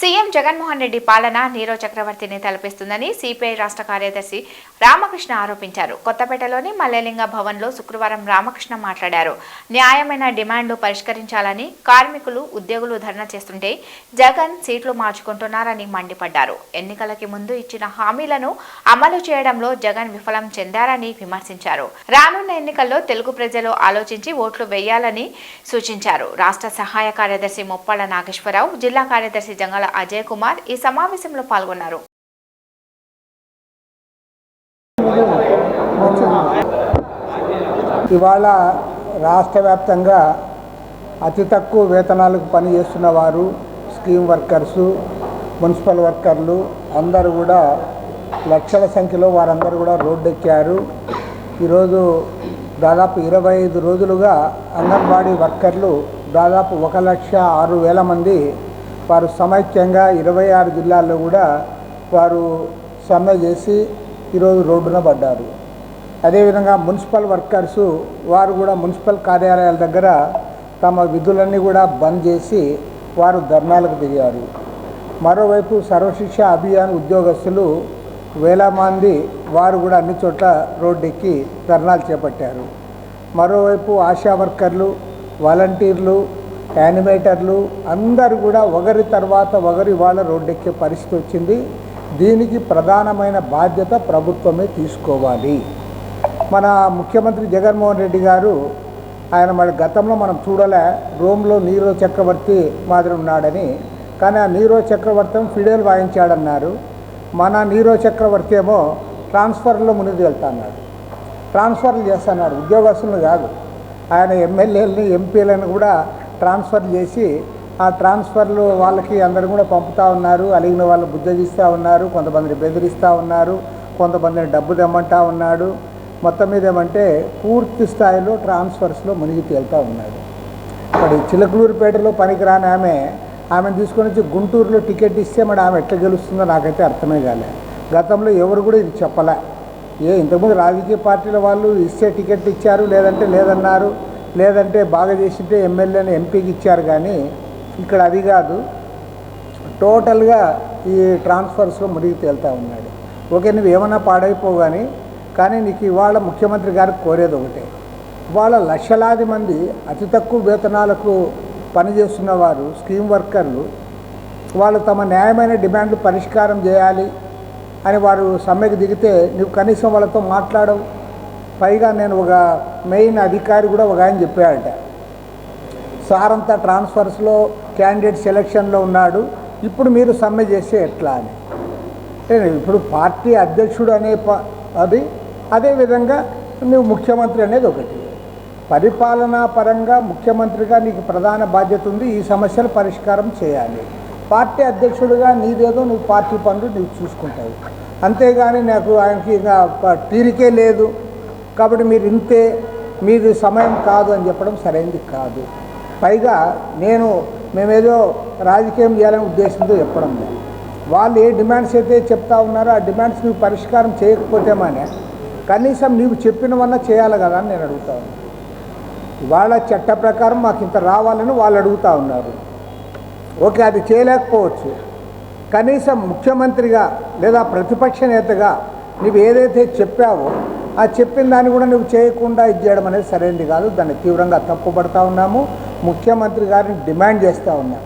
CM Jaganmohan Reddy పాలన Nero చక్రవర్తిని తలపిస్తుందని CPI రాష్ట్ర కార్యదర్శి రామకృష్ణ ఆరోపించారు. కొత్తపేటలోని మల్లెలింగ భవన్లో శుక్రవారం రామకృష్ణ మాట్లాడారు. న్యాయమైన డిమాండ్లు పరిష్కరించాలని కార్మికులు ఉద్యోగులు ధర్నా చేస్తుంటే జగన్ సీట్లు మార్చుకుంటున్నారని మండిపడ్డారు. ఎన్నికలకి ముందు ఇచ్చిన హామీలను అమలు చేయడంలో జగన్ విఫలం చెందారని విమర్శించారు. రానున్న ఎన్నికల్లో తెలుగు ప్రజలు ఆలోచించి ఓట్లు వేయాలని సూచించారు. రాష్ట్ర సహాయ కార్యదర్శి ముప్పాళ్ళ నాగేశ్వరరావు జిల్లా కార్యదర్శి జంగల అజయ్ కుమార్ ఈ సమావేశంలో పాల్గొన్నారు. ఇవాళ రాష్ట్ర వ్యాప్తంగా అతి తక్కువ వేతనాలకు పనిచేస్తున్న వారు స్కీమ్ వర్కర్సు మున్సిపల్ వర్కర్లు అందరూ కూడా లక్షల సంఖ్యలో వారందరూ కూడా రోడ్డెక్కారు. ఈరోజు దాదాపు ఇరవై ఐదు రోజులుగా అంగన్వాడీ వర్కర్లు దాదాపు ఒక లక్ష ఆరు వేల మంది వారు సమైక్యంగా ఇరవై ఆరు జిల్లాల్లో కూడా వారు సమ్మె చేసి ఈరోజు రోడ్డున పడ్డారు. అదేవిధంగా మున్సిపల్ వర్కర్స్ వారు కూడా మున్సిపల్ కార్యాలయాల దగ్గర తమ విధులన్నీ కూడా బంద్ చేసి వారు ధర్నాలకు దిగారు. మరోవైపు సర్వశిక్ష అభియాన్ ఉద్యోగస్తులు వేల మంది వారు కూడా అన్ని చోట్ల రోడ్డెక్కి ధర్నాలు చేపట్టారు. మరోవైపు ఆశా వర్కర్లు వాలంటీర్లు యానిమేటర్లు అందరు కూడా ఒకరి తర్వాత ఒకరి వాళ్ళ రోడ్డెక్కే పరిస్థితి వచ్చింది. దీనికి ప్రధానమైన బాధ్యత ప్రభుత్వమే తీసుకోవాలి. మన ముఖ్యమంత్రి జగన్మోహన్ రెడ్డి గారు ఆయన మరి గతంలో మనం చూడలే రోమ్లో నీరో చక్రవర్తి మాదిరి ఉన్నాడని. కానీ ఆ నీరో చక్రవర్తి ఫిడేల్ వాయించాడన్నారు. మన నీరో చక్రవర్తి ఏమో ట్రాన్స్ఫర్లో మునిగి వెళ్తాన్నాడు. ట్రాన్స్ఫర్లు చేస్తున్నాడు. ఉద్యోగస్తులను కాదు. ఆయన ఎమ్మెల్యేలని ఎంపీలను కూడా ట్రాన్స్ఫర్ చేసి ఆ ట్రాన్స్ఫర్లు వాళ్ళకి అందరూ కూడా పంపుతా ఉన్నారు. అలిగిన వాళ్ళు బుద్ధగిస్తూ ఉన్నారు. కొంతమందిని బెదిరిస్తూ ఉన్నారు. కొంతమందిని డబ్బు తెమ్మంటా ఉన్నాడు. మొత్తం మీద ఏమంటే పూర్తి స్థాయిలో ట్రాన్స్ఫర్స్లో మునిగి తేలుతూ ఉన్నాడు. మరి చిలకలూరుపేటలో పనికిరాని ఆమె ఆమెను తీసుకొని వచ్చి గుంటూరులో టికెట్ ఇస్తే మరి ఆమె ఎట్లా గెలుస్తుందో నాకైతే అర్థమే కాలే. గతంలో ఎవరు కూడా ఇది చెప్పలే. ఏ ఇంతకుముందు రాజకీయ పార్టీల వాళ్ళు ఇస్తే టికెట్ ఇచ్చారు లేదంటే లేదన్నారు. లేదంటే బాగా చేసింటే ఎమ్మెల్యేని ఎంపీకి ఇచ్చారు కానీ ఇక్కడ అది కాదు. టోటల్గా ఈ ట్రాన్స్ఫర్స్లో మునిగి తేలుతూ ఉన్నాడు. ఓకే నువ్వు ఏమన్నా పాడైపోవు కానీ కానీ నీకు ఇవాళ ముఖ్యమంత్రి గారికి కోరేది ఒకటే. ఇవాళ లక్షలాది మంది అతి తక్కువ వేతనాలకు పనిచేస్తున్న వారు స్కీమ్ వర్కర్లు వాళ్ళు తమ న్యాయమైన డిమాండ్లు పరిష్కారం చేయాలి అని వారు సమ్మెకు దిగితే నువ్వు కనీసం వాళ్ళతో మాట్లాడవు. పైగా నేను ఒక మెయిన్ అధికారి కూడా ఒక ఆయన చెప్పాడట. సార్ అంతా ట్రాన్స్ఫర్స్లో క్యాండిడేట్ సెలక్షన్లో ఉన్నాడు ఇప్పుడు మీరు సమ్మె చేస్తే ఎట్లా అని. ఇప్పుడు పార్టీ అధ్యక్షుడు అనే ప- అది అదేవిధంగా నువ్వు ముఖ్యమంత్రి అనేది ఒకటి. పరిపాలనా పరంగా ముఖ్యమంత్రిగా నీకు ప్రధాన బాధ్యత ఉంది ఈ సమస్యల పరిష్కారం చేయాలి. పార్టీ అధ్యక్షుడిగా నీదేదో నువ్వు పార్టీ పనులు నువ్వు చూసుకుంటావు. అంతేగాని నాకు ఆయనకి ఇంకా తీరికే లేదు. కాబట్టి మీరు ఇంతే మీది సమయం కాదు అని చెప్పడం సరైనది కాదు. పైగా నేను మేమేదో రాజకీయం చేయాలనే ఉద్దేశంతో చెప్పడం లేదు. వాళ్ళు ఏ డిమాండ్స్ అయితే చెప్తా ఉన్నారో ఆ డిమాండ్స్ నువ్వు పరిష్కారం చేయకపోతే మానే కనీసం నీవు చెప్పినవన్నా చేయాలి కదా అని నేను అడుగుతా ఉన్నాను ఇవాళ చట్ట ప్రకారం మాకు ఇంత రావాలని వాళ్ళు అడుగుతా ఉన్నారు. ఓకే అది చేయలేకపోవచ్చు. కనీసం ముఖ్యమంత్రిగా లేదా ప్రతిపక్ష నేతగా నువ్వు ఏదైతే చెప్పావో ఆ చెప్పిన దాన్ని కూడా నువ్వు చేయకుండా ఇది చేయడం అనేది సరైనది కాదు. దాన్ని తీవ్రంగా తప్పుపడతా ఉన్నాము. ముఖ్యమంత్రి గారిని డిమాండ్ చేస్తూ ఉన్నాం.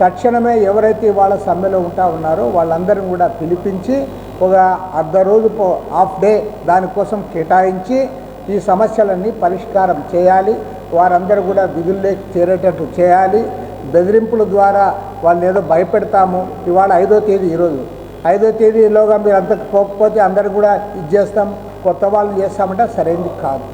తక్షణమే ఎవరైతే వాళ్ళ సమ్మెలో ఉంటా ఉన్నారో వాళ్ళందరిని కూడా పిలిపించి ఒక అర్ధ రోజు హాఫ్ డే దానికోసం కేటాయించి ఈ సమస్యలన్నీ పరిష్కారం చేయాలి. వారందరూ కూడా విధుల్లోకి చేరేటట్టు చేయాలి. బెదిరింపుల ద్వారా వాళ్ళని ఏదో భయపెడతాము. ఇవాళ ఐదో తేదీ ఈరోజు. ఐదో తేదీలోగా మీరు అంతకు పోకపోతే అందరు కూడా ఇది చేస్తాం. కొత్త వాళ్ళు చేస్తామంటే సరైనది కాదు.